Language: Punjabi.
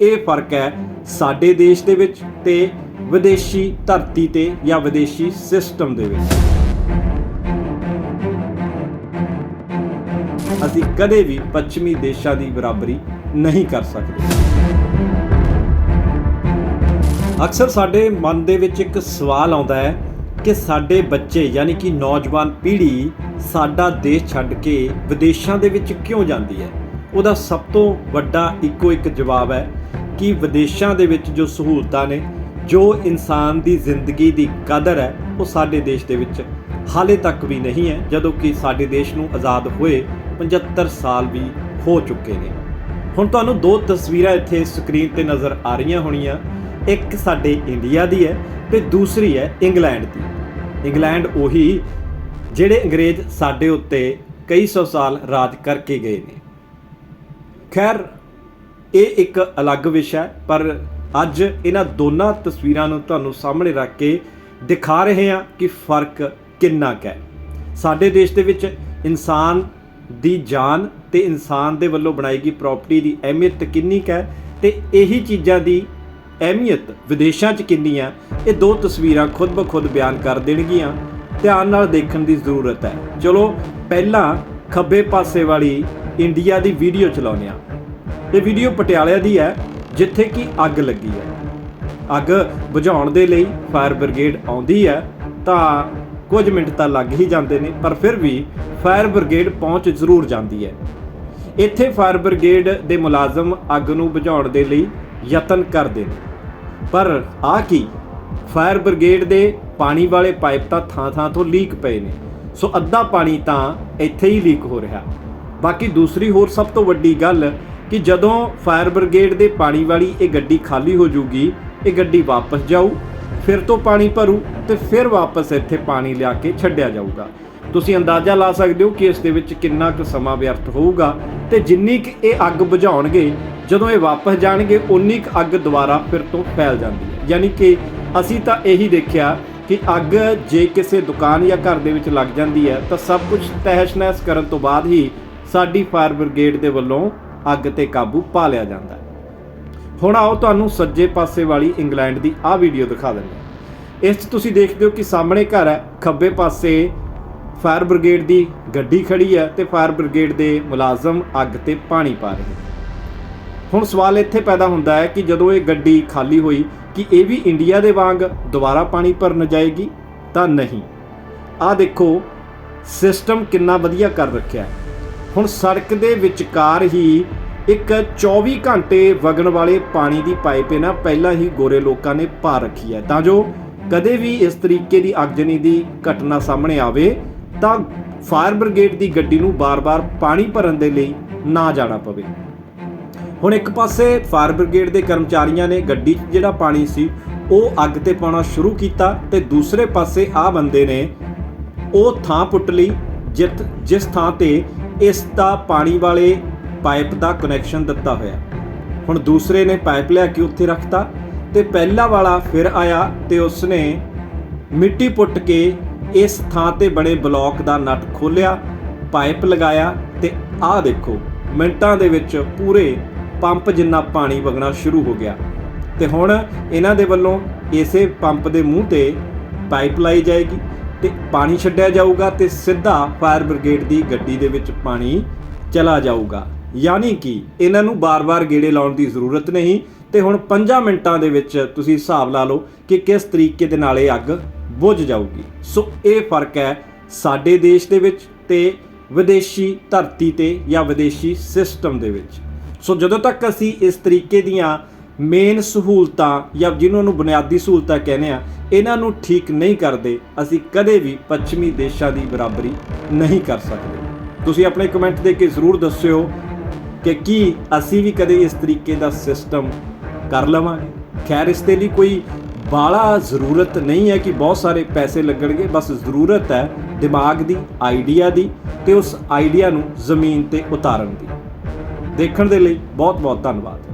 ਇਹ ਫ਼ਰਕ ਹੈ ਸਾਡੇ ਦੇਸ਼ ਦੇ ਵਿੱਚ ਤੇ ਵਿਦੇਸ਼ੀ ਧਰਤੀ ਤੇ ਜਾਂ ਵਿਦੇਸ਼ੀ ਸਿਸਟਮ ਦੇ ਵਿੱਚ। ਅਸੀਂ ਕਦੇ ਵੀ ਪੱਛਮੀ ਦੇਸ਼ਾਂ ਦੀ ਬਰਾਬਰੀ ਨਹੀਂ ਕਰ ਸਕਦੇ। ਅਕਸਰ ਸਾਡੇ ਮਨ ਦੇ ਵਿੱਚ ਇੱਕ ਸਵਾਲ ਆਉਂਦਾ ਹੈ ਕਿ ਸਾਡੇ ਬੱਚੇ ਯਾਨੀ ਕਿ ਨੌਜਵਾਨ ਪੀੜ੍ਹੀ ਸਾਡਾ ਦੇਸ਼ ਛੱਡ ਕੇ ਵਿਦੇਸ਼ਾਂ ਦੇ ਵਿੱਚ ਕਿਉਂ ਜਾਂਦੀ ਹੈ? ਉਹਦਾ ਸਭ ਤੋਂ ਵੱਡਾ ਇੱਕੋ ਇੱਕ ਜਵਾਬ ਹੈ ਕਿ ਵਿਦੇਸ਼ਾਂ ਦੇ ਵਿੱਚ ਜੋ ਸਹੂਲਤਾਂ ਨੇ, ਜੋ ਇਨਸਾਨ ਦੀ ਜ਼ਿੰਦਗੀ ਦੀ ਕਦਰ ਹੈ, ਉਹ ਸਾਡੇ ਦੇਸ਼ ਦੇ ਵਿੱਚ ਹਾਲੇ ਤੱਕ ਵੀ ਨਹੀਂ ਹੈ, ਜਦੋਂ ਕਿ ਸਾਡੇ ਦੇਸ਼ ਨੂੰ ਆਜ਼ਾਦ ਹੋਏ 75 ਸਾਲ ਵੀ ਹੋ ਚੁੱਕੇ ਨੇ। ਹੁਣ ਤੁਹਾਨੂੰ ਦੋ ਤਸਵੀਰਾਂ ਇੱਥੇ ਸਕਰੀਨ ਤੇ ਨਜ਼ਰ ਆ ਰਹੀਆਂ ਹੋਣੀਆਂ। ਇੱਕ ਸਾਡੇ ਇੰਡੀਆ ਦੀ ਹੈ ਤੇ ਦੂਸਰੀ ਹੈ ਇੰਗਲੈਂਡ ਦੀ। ਇੰਗਲੈਂਡ ਉਹੀ ਜਿਹੜੇ ਅੰਗਰੇਜ਼ ਸਾਡੇ ਉੱਤੇ ਕਈ ਸੌ ਸਾਲ ਰਾਜ ਕਰਕੇ ਗਏ ਨੇ। ਖੈਰ ਇਹ ਇੱਕ ਅਲੱਗ ਵਿਸ਼ਾ ਹੈ, ਪਰ ਅੱਜ ਇਹਨਾਂ ਦੋਨਾਂ ਤਸਵੀਰਾਂ ਨੂੰ ਤੁਹਾਨੂੰ ਸਾਹਮਣੇ ਰੱਖ ਕੇ ਦਿਖਾ ਰਹੇ ਹਾਂ ਕਿ ਫ਼ਰਕ ਕਿੰਨਾ ਕੁ ਹੈ। ਸਾਡੇ ਦੇਸ਼ ਦੇ ਵਿੱਚ ਇਨਸਾਨ ਦੀ ਜਾਨ ਤੇ ਇਨਸਾਨ ਦੇ ਵੱਲੋਂ ਬਣਾਈ ਗਈ ਪ੍ਰਾਪਰਟੀ ਦੀ ਅਹਿਮੀਅਤ ਕਿੰਨੀ ਕੁ ਹੈ ਤੇ ਇਹੀ ਚੀਜ਼ਾਂ ਦੀ ਅਹਿਮੀਅਤ ਵਿਦੇਸ਼ਾਂ 'ਚ ਕਿੰਨੀ ਹੈ, ਇਹ ਦੋ ਤਸਵੀਰਾਂ ਖੁਦ ਬਖੁਦ ਬਿਆਨ ਕਰ ਦੇਣਗੀਆਂ। ਧਿਆਨ ਨਾਲ ਦੇਖਣ ਦੀ ਜ਼ਰੂਰਤ ਹੈ। ਚਲੋ, ਪਹਿਲਾਂ ਖੱਬੇ ਪਾਸੇ ਵਾਲੀ ਇੰਡੀਆ ਦੀ ਵੀਡੀਓ ਚਲਾਉਂਦੇ ਹਾਂ। ਇਹ ਵੀਡੀਓ ਪਟਿਆਲੇ ਦੀ ਹੈ, ਜਿੱਥੇ ਕਿ ਅੱਗ ਲੱਗੀ ਹੈ। ਅੱਗ ਬੁਝਾਉਣ ਦੇ ਲਈ ਫਾਇਰ ਬ੍ਰਿਗੇਡ ਆਉਂਦੀ ਹੈ, ਤਾਂ ਕੁਝ ਮਿੰਟ ਤਾਂ ਲੱਗ ਹੀ ਜਾਂਦੇ ਨੇ, ਪਰ ਫਿਰ ਵੀ ਫਾਇਰ ਬ੍ਰਿਗੇਡ ਪਹੁੰਚ ਜ਼ਰੂਰ ਜਾਂਦੀ ਹੈ। ਇੱਥੇ ਫਾਇਰ ਬ੍ਰਿਗੇਡ ਦੇ ਮੁਲਾਜ਼ਮ ਅੱਗ ਨੂੰ ਬੁਝਾਉਣ ਦੇ ਲਈ ਯਤਨ ਕਰਦੇ ਨੇ। ਪਰ ਆ ਕੀ? ਫਾਇਰ ਬ੍ਰਿਗੇਡ ਦੇ ਪਾਣੀ ਵਾਲੇ ਪਾਈਪ ਤਾਂ ਥਾਂ-ਥਾਂ ਤੋਂ ਲੀਕ ਪਏ ਨੇ, ਸੋ ਅੱਧਾ ਪਾਣੀ ਤਾਂ ਇੱਥੇ ਹੀ ਲੀਕ ਹੋ ਰਿਹਾ। ਬਾਕੀ ਦੂਸਰੀ ਹੋਰ ਸਭ ਤੋਂ ਵੱਡੀ ਗੱਲ ਕਿ ਜਦੋਂ ਫਾਇਰ ਬ੍ਰਿਗੇਡ ਦੇ ਪਾਣੀ ਵਾਲੀ ਇਹ ਗੱਡੀ ਖਾਲੀ ਹੋ ਜੂਗੀ, ਇਹ ਗੱਡੀ ਵਾਪਸ ਜਾਊ, ਫਿਰ ਤੋਂ ਪਾਣੀ ਭਰੂ ਤੇ ਫਿਰ ਵਾਪਸ ਇੱਥੇ ਪਾਣੀ ਲਿਆ ਕੇ ਛੱਡਿਆ ਜਾਊਗਾ। ਤੁਸੀਂ ਅੰਦਾਜ਼ਾ ਲਾ ਸਕਦੇ ਹੋ ਕਿ ਇਸ ਦੇ ਵਿੱਚ ਕਿੰਨਾ ਕੁ ਸਮਾਂ ਵਿਅਰਥ ਹੋਊਗਾ ਤੇ ਜਿੰਨੀ ਕੁ ਇਹ ਅੱਗ ਬੁਝਾਉਣਗੇ, ਜਦੋਂ ਇਹ ਵਾਪਸ ਜਾਣਗੇ ਉਨੀ ਕੁ ਅੱਗ ਦੁਬਾਰਾ ਫਿਰ ਤੋਂ ਫੈਲ ਜਾਂਦੀ ਹੈ। ਯਾਨੀ ਕਿ ਅਸੀਂ ਤਾਂ ਇਹੀ ਦੇਖਿਆ ਕਿ ਅੱਗ ਜੇ ਕਿਸੇ ਦੁਕਾਨ ਜਾਂ ਘਰ ਦੇ ਵਿੱਚ ਲੱਗ ਜਾਂਦੀ ਹੈ, ਤਾਂ ਸਭ ਕੁਝ ਤਹਿਸ਼-ਨਹਿਸ਼ ਕਰਨ ਤੋਂ ਬਾਅਦ ਹੀ ਸਾਡੀ ਫਾਇਰ ਬ੍ਰਿਗੇਡ ਦੇ ਵੱਲੋਂ ਅੱਗ ਤੇ ਕਾਬੂ ਪਾ ਲਿਆ ਜਾਂਦਾ ਹੈ। ਹੁਣ ਆਓ ਤੁਹਾਨੂੰ ਸੱਜੇ ਪਾਸੇ ਵਾਲੀ ਇੰਗਲੈਂਡ ਦੀ ਆਹ ਵੀਡੀਓ ਦਿਖਾ ਦਿੰਦੇ ਇਸ 'ਚ ਤੁਸੀਂ ਦੇਖਦੇ ਹੋ ਕਿ ਸਾਹਮਣੇ ਘਰ ਹੈ, ਖੱਬੇ ਪਾਸੇ ਫਾਇਰ ਬ੍ਰਿਗੇਡ ਦੀ ਗੱਡੀ ਖੜੀ ਹੈ ਤੇ ਫਾਇਰ ਬ੍ਰਿਗੇਡ ਦੇ ਮੁਲਾਜ਼ਮ ਅੱਗ ਤੇ ਪਾਣੀ ਪਾ ਰਹੇ ਨੇ। ਹੁਣ ਸਵਾਲ ਇੱਥੇ ਪੈਦਾ ਹੁੰਦਾ ਹੈ ਕਿ ਜਦੋਂ ਇਹ ਗੱਡੀ ਖਾਲੀ ਹੋਈ ਕਿ ਇਹ ਵੀ ਇੰਡੀਆ ਦੇ ਵਾਂਗ ਦੁਬਾਰਾ ਪਾਣੀ ਭਰਨ ਜਾਏਗੀ ਤਾਂ ਨਹੀਂ। ਆਹ ਦੇਖੋ ਸਿਸਟਮ ਕਿੰਨਾ ਵਧੀਆ ਕਰ ਰੱਖਿਆ ਹੈ। ਹੁਣ ਸੜਕ ਦੇ ਵਿਚਕਾਰ ਹੀ ਇੱਕ 24 ਘੰਟੇ ਵਗਣ ਵਾਲੇ ਪਾਣੀ ਦੀ ਪਾਈਪ ਇਹਨਾਂ ਪਹਿਲਾਂ ਹੀ ਗੋਰੇ ਲੋਕਾਂ ਨੇ ਪਾ ਰੱਖੀ ਹੈ। ਤਾਂ ਜੋ ਕਦੇ ਵੀ ਇਸ ਤਰੀਕੇ ਦੀ ਅਗਜਨੀ ਦੀ ਘਟਨਾ ਸਾਹਮਣੇ ਆਵੇ, ਤਾਂ ਫਾਇਰ ਬ੍ਰਿਗੇਡ ਦੀ ਗੱਡੀ ਨੂੰ ਬਾਰ-ਬਾਰ ਪਾਣੀ ਭਰਨ ਦੇ ਲਈ ਨਾ ਜਾਣਾ ਪਵੇ। ਹੁਣ ਇੱਕ ਪਾਸੇ ਫਾਇਰ ਬ੍ਰਿਗੇਡ ਦੇ ਕਰਮਚਾਰੀਆਂ ਨੇ ਗੱਡੀ 'ਚ ਜਿਹੜਾ ਪਾਣੀ ਸੀ, ਉਹ ਅੱਗ ਤੇ ਪਾਉਣਾ ਸ਼ੁਰੂ ਕੀਤਾ ਤੇ ਦੂਸਰੇ ਪਾਸੇ ਆ ਬੰਦੇ ਨੇ ਉਹ ਥਾਂ ਪੁੱਟ ਲਈ ਜਿਤ ਜਿਸ ਥਾਂ ਤੇ ਇਸ ਦਾ ਪਾਣੀ ਵਾਲੇ ਪਾਈਪ ਦਾ ਕਨੈਕਸ਼ਨ ਦਿੱਤਾ ਹੋਇਆ। ਹੁਣ ਦੂਸਰੇ ਨੇ ਪਾਈਪ ਲਿਆ ਕੇ ਉੱਥੇ ਰੱਖਤਾ ਤੇ ਪਹਿਲਾ ਵਾਲਾ ਫਿਰ ਆਇਆ ਤੇ ਉਸਨੇ ਮਿੱਟੀ ਪੁੱਟ ਕੇ ਇਸ ਥਾਂ ਤੇ ਬਣੇ ਬਲੌਕ ਦਾ ਨਟ ਖੋਲਿਆ ਪਾਈਪ ਲਗਾਇਆ ਤੇ ਆਹ ਦੇਖੋ, ਮਿੰਟਾਂ ਦੇ ਵਿੱਚ ਪੂਰੇ ਪੰਪ ਜਿੰਨਾ ਪਾਣੀ ਵਗਣਾ ਸ਼ੁਰੂ ਹੋ ਗਿਆ। ਤੇ ਹੁਣ ਇਹਨਾਂ ਦੇ ਵੱਲੋਂ ਇਸੇ ਪੰਪ ਦੇ ਮੂੰਹ ਤੇ ਪਾਈਪ ਲਾਈ ਜਾਏਗੀ। ਤੇ ਪਾਣੀ ਛੱਡਿਆ ਜਾਊਗਾ ਤੇ ਸਿੱਧਾ ਫਾਇਰ ਬ੍ਰਿਗੇਡ ਦੀ ਗੱਡੀ ਦੇ ਵਿੱਚ ਪਾਣੀ ਚਲਾ ਜਾਊਗਾ। ਯਾਨੀ ਕਿ ਇਹਨਾਂ ਨੂੰ ਬਾਰ-ਬਾਰ ਗੇੜੇ ਲਾਉਣ ਦੀ ਜ਼ਰੂਰਤ ਨਹੀਂ ਤੇ ਹੁਣ 5 ਮਿੰਟਾਂ ਦੇ ਵਿੱਚ ਤੁਸੀਂ ਹਿਸਾਬ ਲਾ ਲਓ ਕਿ ਕਿਸ ਤਰੀਕੇ ਦੇ ਨਾਲ ਇਹ ਅੱਗ ਬੁਝ ਜਾਊਗੀ। ਸੋ ਇਹ ਫ਼ਰਕ ਹੈ ਸਾਡੇ ਦੇਸ਼ ਦੇ ਵਿੱਚ ਤੇ ਵਿਦੇਸ਼ੀ ਧਰਤੀ ਤੇ ਜਾਂ ਵਿਦੇਸ਼ੀ ਸਿਸਟਮ ਦੇ ਵਿੱਚ। ਸੋ ਜਦੋਂ ਤੱਕ ਅਸੀਂ ਇਸ ਤਰੀਕੇ ਦੀਆਂ ਮੇਨ ਸਹੂਲਤਾਂ ਜਾਂ ਜਿਨ੍ਹਾਂ ਨੂੰ ਬੁਨਿਆਦੀ ਸਹੂਲਤਾਂ ਕਹਿੰਦੇ ਆ, ਇਹਨਾਂ ਨੂੰ ਠੀਕ ਨਹੀਂ ਕਰਦੇ, ਅਸੀਂ ਕਦੇ ਵੀ ਪੱਛਮੀ ਦੇਸ਼ਾਂ ਦੀ ਬਰਾਬਰੀ ਨਹੀਂ ਕਰ ਸਕਦੇ। ਤੁਸੀਂ ਆਪਣੇ ਕਮੈਂਟ ਦੇ ਕੇ ਜ਼ਰੂਰ ਦੱਸਿਓ ਕਿ ਕੀ ਅਸੀਂ ਵੀ ਕਦੇ ਇਸ ਤਰੀਕੇ ਦਾ ਸਿਸਟਮ ਕਰ ਲਵਾਂਗੇ। ਖੈਰ, ਇਸ ਦੇ ਲਈ ਕੋਈ ਬਾਲਾ ਜ਼ਰੂਰਤ ਨਹੀਂ ਹੈ ਕਿ ਬਹੁਤ ਸਾਰੇ ਪੈਸੇ ਲੱਗਣਗੇ, ਬਸ ਜ਼ਰੂਰਤ ਹੈ ਦਿਮਾਗ ਦੀ ਆਈਡੀਆ ਦੀ ਤੇ ਉਸ ਆਈਡੀਆ ਨੂੰ ਜ਼ਮੀਨ ਤੇ ਉਤਾਰਨ ਦੀ। ਦੇਖਣ ਦੇ ਲਈ ਬਹੁਤ ਬਹੁਤ ਧੰਨਵਾਦ।